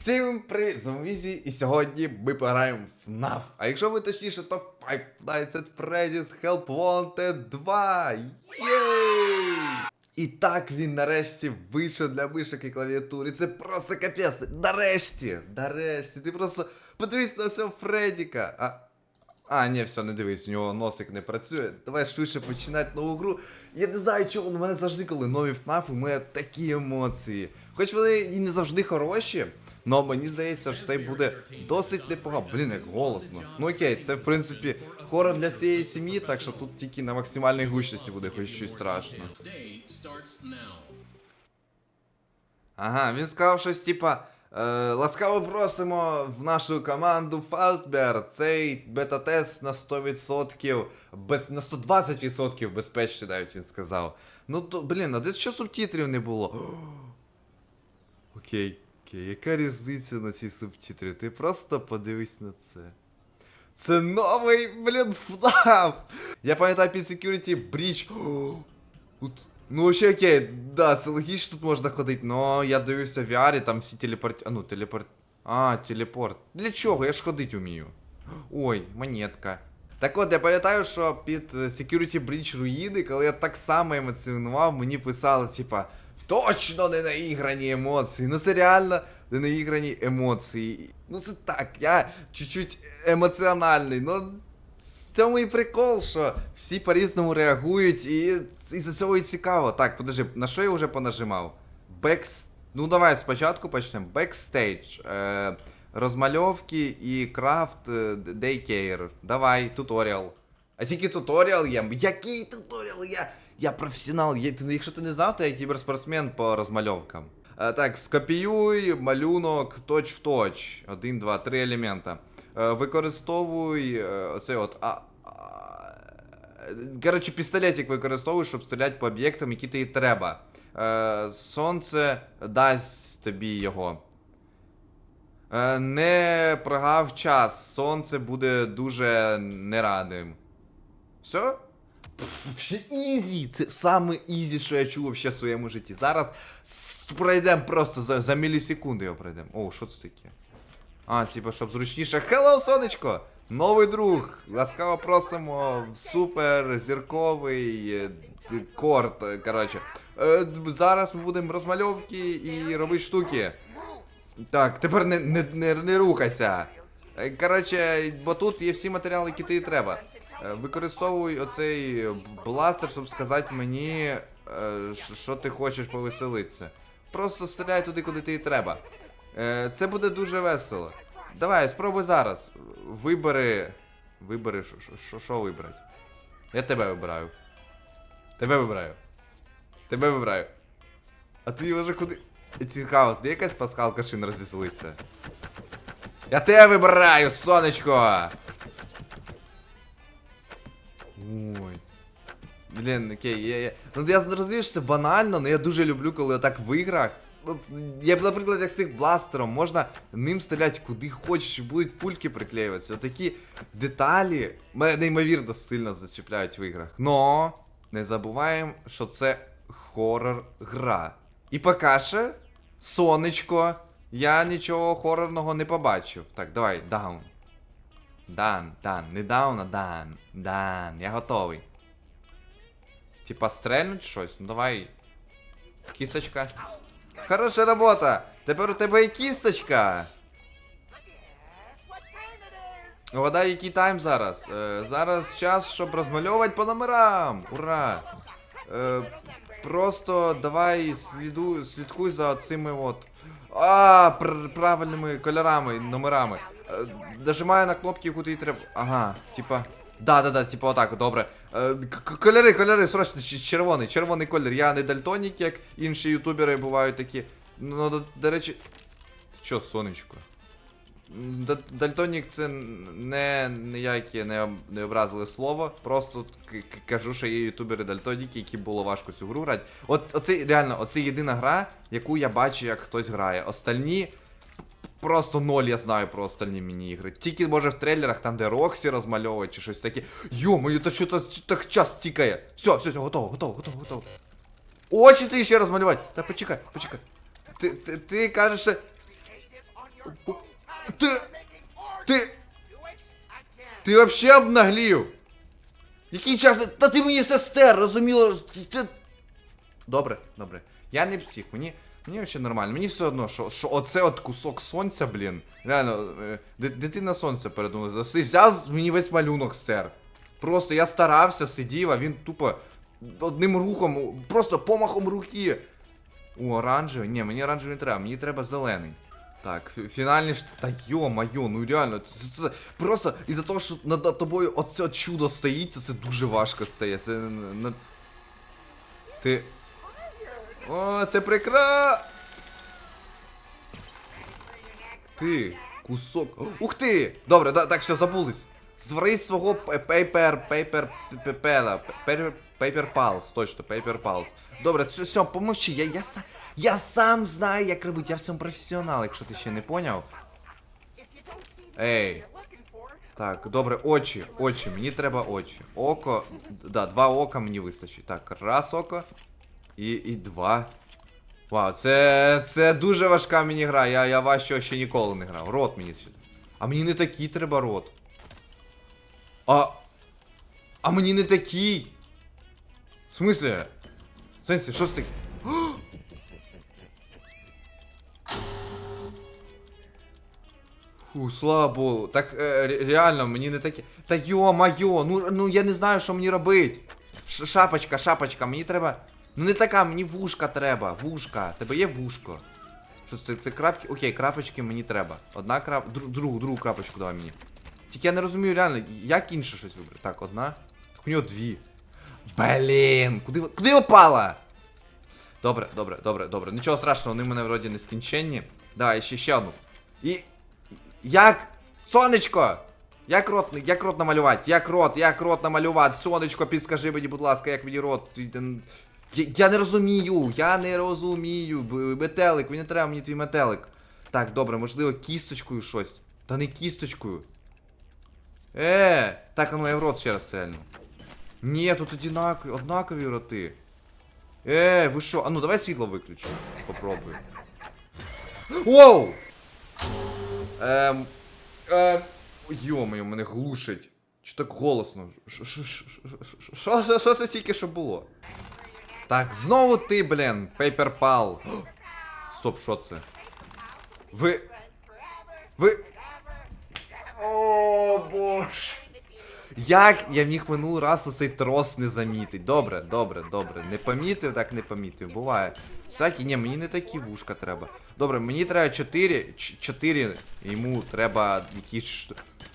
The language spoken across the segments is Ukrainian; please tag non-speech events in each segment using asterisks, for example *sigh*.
Всім привіт, з Візі, і сьогодні ми пограємо в FNAF. А якщо ви точніше, то Five Nights at Freddy's Help Wanted 2. Єй! І так він нарешті вийшов для мишок і клавіатури. Це просто капець. Нарешті! Нарешті. Ти просто подивись на цього Фредіка. А, а, ні, все, не дивись, у нього носик не працює. Давай швидше починати нову гру. Я не знаю, чого у мене завжди, коли нові FNAF, у мене такі емоції. Хоч вони і не завжди хороші, але мені здається, що це буде досить непогано. Блін, як голосно. Ну окей, це в принципі хорор для всієї сім'ї, так що тут тільки на максимальній гучності буде хоч щось страшно. Ага, він сказав щось типа. Е, ласкаво просимо в нашу команду Фазбер. Цей бета-тест на 100%, без, на 120% безпечний, навіть він сказав. Ну то, блін, а де що субтитрів не було? *gasps* Окей, окей, яка різниця на ці субтитри? Ти просто подивись на це. Це новий, блін, FNAF! Я пам'ятаю під Security Breach. *gasps* Тут, ну вообще окей, да, це логічно тут можна ходити, но я дивився в VR, там всі телепорт... А ну, телепорт... А, телепорт. Для чого? Я ж ходити вмію. Ой, монетка. Так от, я пам'ятаю, що під е, Security Breach руїни, коли я так само емоціонував, мені писали, типа, точно не наіграні емоції. Ну це реально не наіграні емоції. Ну це так, я чуть-чуть емоціональний, ну в цьому і прикол, що всі по-різному реагують, і, і за цього і цікаво. Так, подожди, на що я вже понажимав? Бекс... Ну давай спочатку почнемо. Бекстейдж. Е, розмальовки і крафт е, дейкейр. Давай, туторіал. А тільки туторіал є. Який туторіал? Я, я професіонал. Я, якщо ти не знав, то я кіберспортсмен по розмальовкам. Е, так, скопіюй малюнок точ в точ. Один, два, три елемента. Е, використовуй е, оцей от. А, коротше, пістолетик використовуй, щоб стріляти по об'єктам, які тобі треба. Е, сонце дасть тобі його. Не прогав час. Сонце буде дуже нерадим. Все? Ще ізі! Це саме ізі, що я чув в своєму житті. Зараз пройдемо просто за, за мілісекунди його пройдемо. О, що це таке? А, типа, щоб зручніше. Хеллоу, сонечко! Новий друг! Ласкаво просимо в супер зірковий е, корт. е, Коротше. Е, зараз ми будемо розмальовки і робити штуки. Так, тепер не, не, не, не рухайся. Коротше, бо тут є всі матеріали, які тобі треба. Використовуй оцей бластер, щоб сказати мені, що ти хочеш повеселитися. Просто стріляй туди, куди тобі треба. Е, Це буде дуже весело. Давай, спробуй зараз. Вибери. Вибери, що- вибрати. Я тебе вибираю. Тебе вибираю. Тебе вибираю. А ти вже куди. Цікаво, тут є якась пасхалка, що він розвеселиться. Я тебе вибираю, сонечко! Ой. Блін, окей, я, я. Ну я зрозумів, що це банально, але я дуже люблю, коли так в іграх. Я б, наприклад, як з цих бластером, можна ним стріляти куди хочеш, і будуть пульки приклеюватися. Такі деталі мене неймовірно сильно зачіпляють в іграх. Но не забуваємо, що це хорор гра. І поки що, сонечко, я нічого хорорного не побачив. Так, давай, даун. Дан, дан, не даун, а дан. Дан, я готовий. Типа стрельнуть щось? Ну давай. Кісточка. Хороша робота! Тепер у тебе і кісточка. Вода, який тайм зараз? Е, зараз час, щоб розмальовувати по номерам. Ура! Е, просто давай сліду, слідкуй за цими от. А, пр- правильними кольорами, номерами. Е, нажимаю на кнопки, тобі треба. Ага, типа. Да, да, да, типа отак, добре. Е, кольори, кольори, срочно, червоний, червоний колір. Я не дальтонік, як інші ютубери бувають такі. Ну, до, до речі. Що, сонечко? Дальтонік це не ніяке не, не образили слово. Просто кажу, що є ютубери дальтоніки, які було важко цю гру грати. От оце реально, оце єдина гра, яку я бачу, як хтось грає. Остальні. Просто ноль я знаю про остальні міні-ігри. Тільки може в трейлерах, там, де Роксі розмальовують чи щось таке. Йо-моє, то що то так час тікає. Все, все, все, готово, готово, готово, готово. Очі ти ще розмалювати. Та почекай, почекай. Ти, ти, ти кажеш, що Ти. Ти. Ти вообще обнаглів? Який час? Та ти мені все стер, розуміло. Ти... Добре, добре. Я не псих, мені. Мені ще нормально. Мені все одно, що, що оце от кусок сонця, блін. Реально, е, ди- дитина сонця передумала. Взяв мені весь малюнок стер. Просто я старався, сидів, а він тупо одним рухом, просто помахом руки. О, оранжевий. Ні, мені оранжевий не треба, мені треба зелений. Так, фінальний ж. Та йо-майо, ну реально, це, це, просто із-за того, що над тобою оце чудо стоїть, це, це дуже важко стає. Це. на- Ти. О, це прикра. Ти, кусок. Ух ти! Добре, да, так, все, забулись. Звари свого пейпер, пейпер, пепела, пейпер, палс, точно, пейпер палс. Добре, все, все, помовчи, я, я, са- я сам знаю, як робити, я в цьому професіонал, якщо ти ще не поняв. Ей. Так, добре, очі, очі, мені треба очі. Око, да, два ока мені вистачить. Так, раз око і, і два. Вау, це, це дуже важка міні-гра, я, я важчого ще ніколи не грав. Рот мені сюди. А мені не такий треба рот. А. А мені не такий. В смислі? Сенсі, що з таке? *gasps* Фу, слава богу. Так е, реально, мені не таке. Та йо-майо, ну, ну я не знаю, що мені робити. Шапочка, шапочка, мені треба. Ну не така, мені вушка треба. Вушка. Тебе є вушко. Що це, це крапки? Окей, крапочки мені треба. Одна крап. дру- другу, другу крапочку давай мені. Тільки я не розумію реально, як інше щось вибрати. Так, одна. Так у нього дві. Блін, куди, куди опала? Добре, добре, добре, добре. Нічого страшного, вони в мене вроді не скінченні. Давай, ще ще одну. І. Як? Сонечко! Як рот, як рот намалювати? Як рот, як рот намалювати? Сонечко, підскажи мені, будь ласка, як мені рот. Я, я не розумію, я не розумію. Метелик, мені треба мені твій метелик. Так, добре, можливо, кісточкою щось. Та не кісточкою. Е, так, а ну я в рот ще раз стрельну. Ні, тут одинакові, однакові роти. Е, ви що? А ну давай світло виключимо. Попробуй. Воу! Ем. Ем. Йомаю, мене глушить. Чи так голосно? Що це тільки що було? Так, знову ти, блін, PaperPal. Стоп, що це? Ви. Ви. О, боже. Як я міг минулий раз на цей трос не замітить? Добре, добре, добре. Не помітив, так не помітив. Буває. Всякі, ні, мені не такі вушка треба. Добре, мені треба 4, 4, йому треба якісь.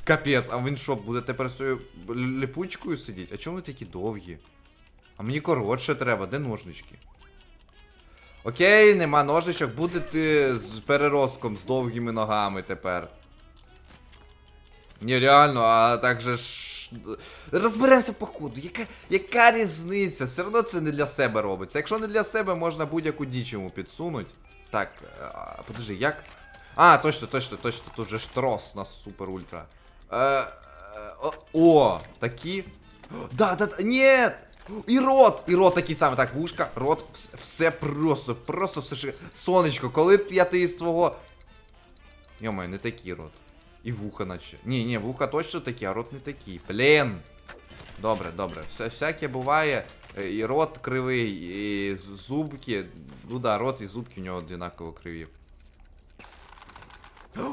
Капець, а він що, буде тепер з липучкою сидіти? А чому вони такі довгі? А мені коротше треба, де ножнички? Окей, нема ножничок, буде ти з переростком, з довгими ногами тепер. Ні, реально, а так же ж. Розберемося по ходу. Яка, яка різниця? Все одно це не для себе робиться. Якщо не для себе, можна будь-яку діч йому підсунуть. Так, а, подожди, як. А, точно, точно, точно, тут же ж трос на супер ультра. Е, е, о, о, такі. Да, да, да, ні! *gasps* І рот! І рот такий самий, так, вушка, рот, все, просто, просто все ж. Сонечко, коли я ти з твого. Йомай, не такий рот. І вуха наче. Ні, ні, вуха точно такі, а рот не такий. Блін. Добре, добре. Все, всяке буває. Е, І рот кривий, і зубки. Ну да, рот і зубки у нього однаково криві. *gasps*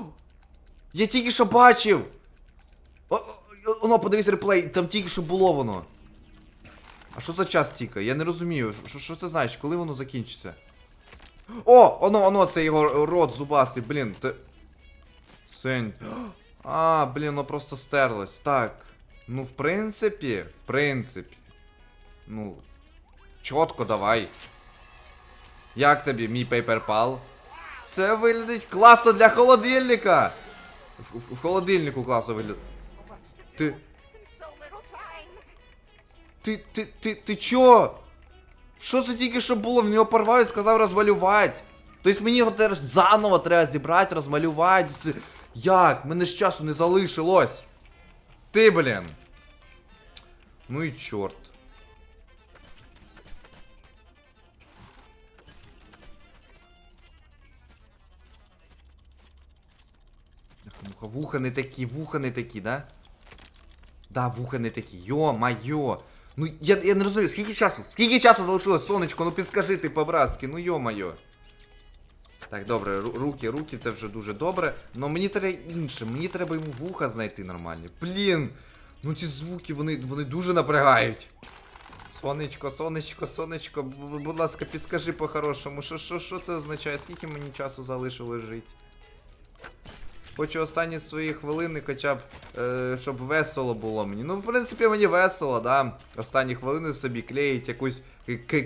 Я тільки що бачив! Оно, подивись реплей, там тільки що було воно. А що за час тікає? Я не розумію. Що, що це значить? Коли воно закінчиться? О! Оно, оно, це його рот зубастий, блін. Ти... Сень. А, блін, воно просто стерлось. Так. Ну, в принципі, в принципі. Ну. Чітко давай. Як тобі, мій PayPal? Це виглядить класно для холодильника! В, в- в холодильнику класно виглядає. Ти. Ти, ти, ти, ти чо? Що це тільки що було? В нього порвав і сказав розмалювати. Тобто мені його теж заново треба зібрати, розмалювати. Як? Мене ж часу не залишилось. Ти, блін. Ну і чорт. Муха, вуха не такі, вуха не такі, да? Да, вуха не такі. Йо-майо. Ну, я, я не розумію, скільки часу? Скільки часу залишилось, сонечко? Ну підскажи ти по-братськи, ну йо-майо. Так, добре, руки, руки, це вже дуже добре. Но мені треба інше, мені треба йому вуха знайти нормальні. Блін! Ну ці звуки, вони, вони дуже напрягають. Сонечко, сонечко, сонечко, будь ласка, підскажи по-хорошому, що це означає? Скільки мені часу залишилось жити? Хочу останні свої хвилини, хоча б, е, щоб весело було мені. Ну, в принципі, мені весело, да. Останні хвилини собі клеїть якусь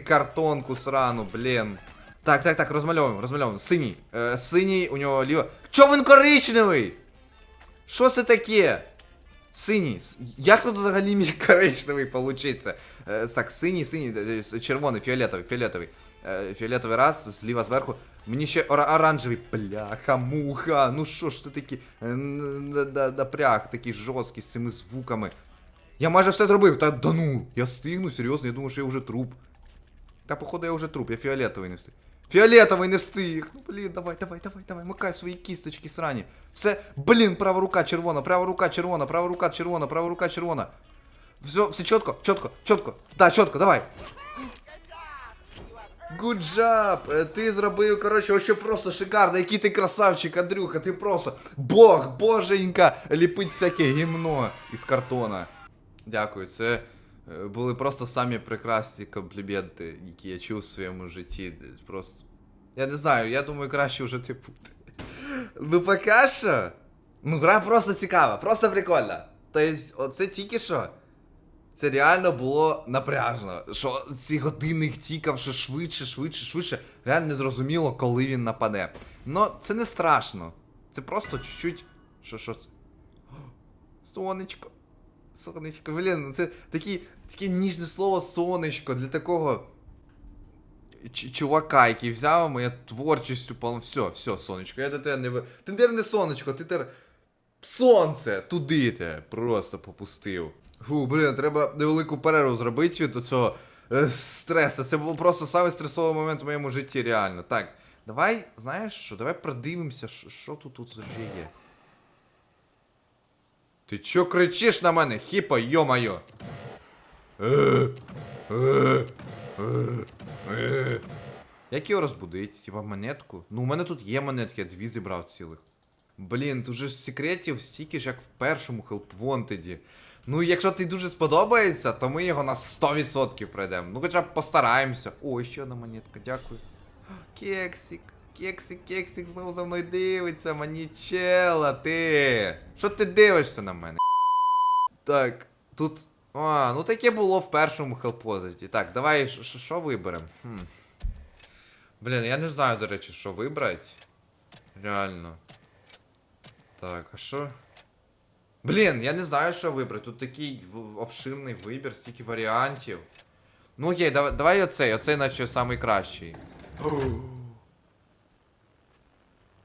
картонку срану, блін. Так, так, так, розмальовуємо, розмальовуємо. Синій. Е, синій, у нього ліво. Чо він коричневий? Що це таке? Синій. Як тут взагалі міг коричневий получиться? Е, так, синій, синій, е, червоний, фіолетовий, фіолетовий. Е, фіолетовий раз, зліва зверху. Мені ще ора- оранжевий. Бляха, муха. Ну що ж це такі е, напряг такий жорсткий з цими звуками. Я майже все зробив. Та да ну, я встигну, серйозно, я думаю, що я вже труп. Та походу я вже труп, я фіолетовий не встиг. Фіолетовий не встиг. Ну блін, давай, давай, давай, давай, макай свої кісточки срані. Все, блін, права рука червона, права рука червона, права рука червона, права рука червона. Все, все чітко, чітко, чітко. Да, чітко, давай. Good job! Е, Ти зробив, коротше, вообще просто шикарно. Який ти красавчик, Андрюха, ти просто бог, боженька, ліпить всяке гімно із картона. Дякую, це е, були просто самі прекрасні компліменти, які я чув в своєму житті. Просто. Я не знаю, я думаю, краще вже типу. Ну поки що. Ну, гра просто цікава, просто прикольна. Тобто, оце тільки що. Це реально було напряжно. Що ці годинник тікав ще швидше, швидше, швидше. Реально не зрозуміло, коли він нападе. Но це не страшно. Це просто чуть-чуть. Що, що це? *gasps* Сонечко. Сонечко, блін, це такі, таке ніжне слово сонечко для такого. ч- Чувака, який взяв моє творчістю повно. Все, все, сонечко, я до тебе не ви. Ти не сонечко, ти тепер. Сонце! Туди те просто попустив. Фу, блін, треба невелику перерву зробити від цього е, стресу. Це був просто самий стресовий момент в моєму житті, реально. Так, давай, знаєш що, давай продивимося, що, що тут тут вже є. Ти чо кричиш на мене, хіпа, йо-майо? Е, е, е. Як його розбудить? Типа монетку? Ну, у мене тут є монетки, я дві зібрав цілих. Блін, тут же секретів стільки ж, як в першому Wanted. Ну, якщо ти дуже сподобається, то ми його на 100% пройдемо. Ну, хоча б постараємося. О, ще одна монетка, дякую. Кексик, кексик, кексик знову за мною дивиться, манічела, ти. Що ти дивишся на мене? Так, тут. А, ну таке було в першому Wanted. Так, давай, що виберемо? Хм. Блін, я не знаю, до речі, що вибрати. Реально. Так, а що? Блін, я не знаю, що вибрати. Тут такий обширний вибір, стільки варіантів. Ну окей, давай, давай оцей, оцей наче самий кращий.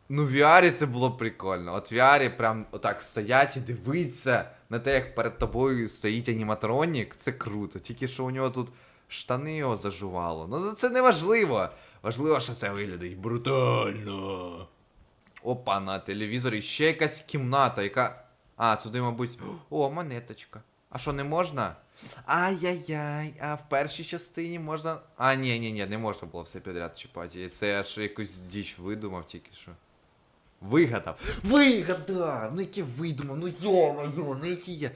Ну, в VR це було прикольно. От в VR прям отак стоять і дивиться на те, як перед тобою стоїть аніматронік. Це круто. Тільки що у нього тут штани його зажувало. Ну це не важливо. Важливо, що це виглядить брутально. Опа, на телевізорі ще якась кімната, яка. А, туди, мабуть. О, монеточка. А що, не можна? Ай-яй-яй, а в першій частині можна. А, ні, ні, ні, не можна було все підряд чіпати. Це я ж якусь діч видумав тільки що. Вигадав. Вигадав! Ну яке видумав, ну йо-моє, ну які я.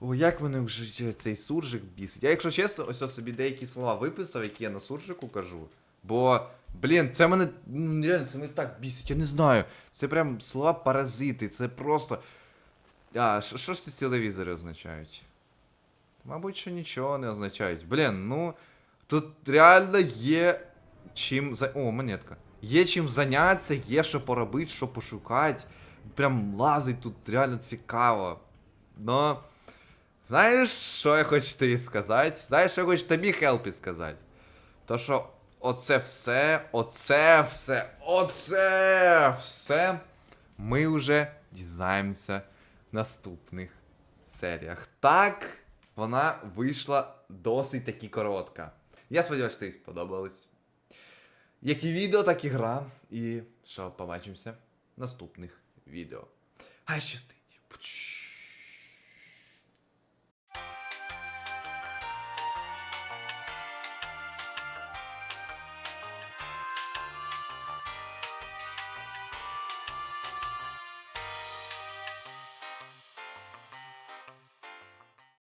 О, як мене вже цей суржик бісить. Я, якщо чесно, ось ось собі деякі слова виписав, які я на суржику кажу. Бо, блін, це мене. ну, Реально, це мене так бісить, я не знаю. Це прям слова паразити, це просто. А, що ж ці телевізори означають? Мабуть, що нічого не означають. Блін, ну. Тут реально є чим за. О, монетка. Є чим зайнятися, є що поробити, що пошукати. Прям лазить тут реально цікаво. Но. Знаєш, що я хочу тобі сказати? Знаєш, що я хочу тобі Хелпі сказати? То що оце все, оце все, оце все ми вже дізнаємося наступних серіях. Так, вона вийшла досить таки коротка. Я сподіваюся, що тобі сподобалось. Як і відео, так і гра. І що, побачимося в наступних відео. Хай щастить.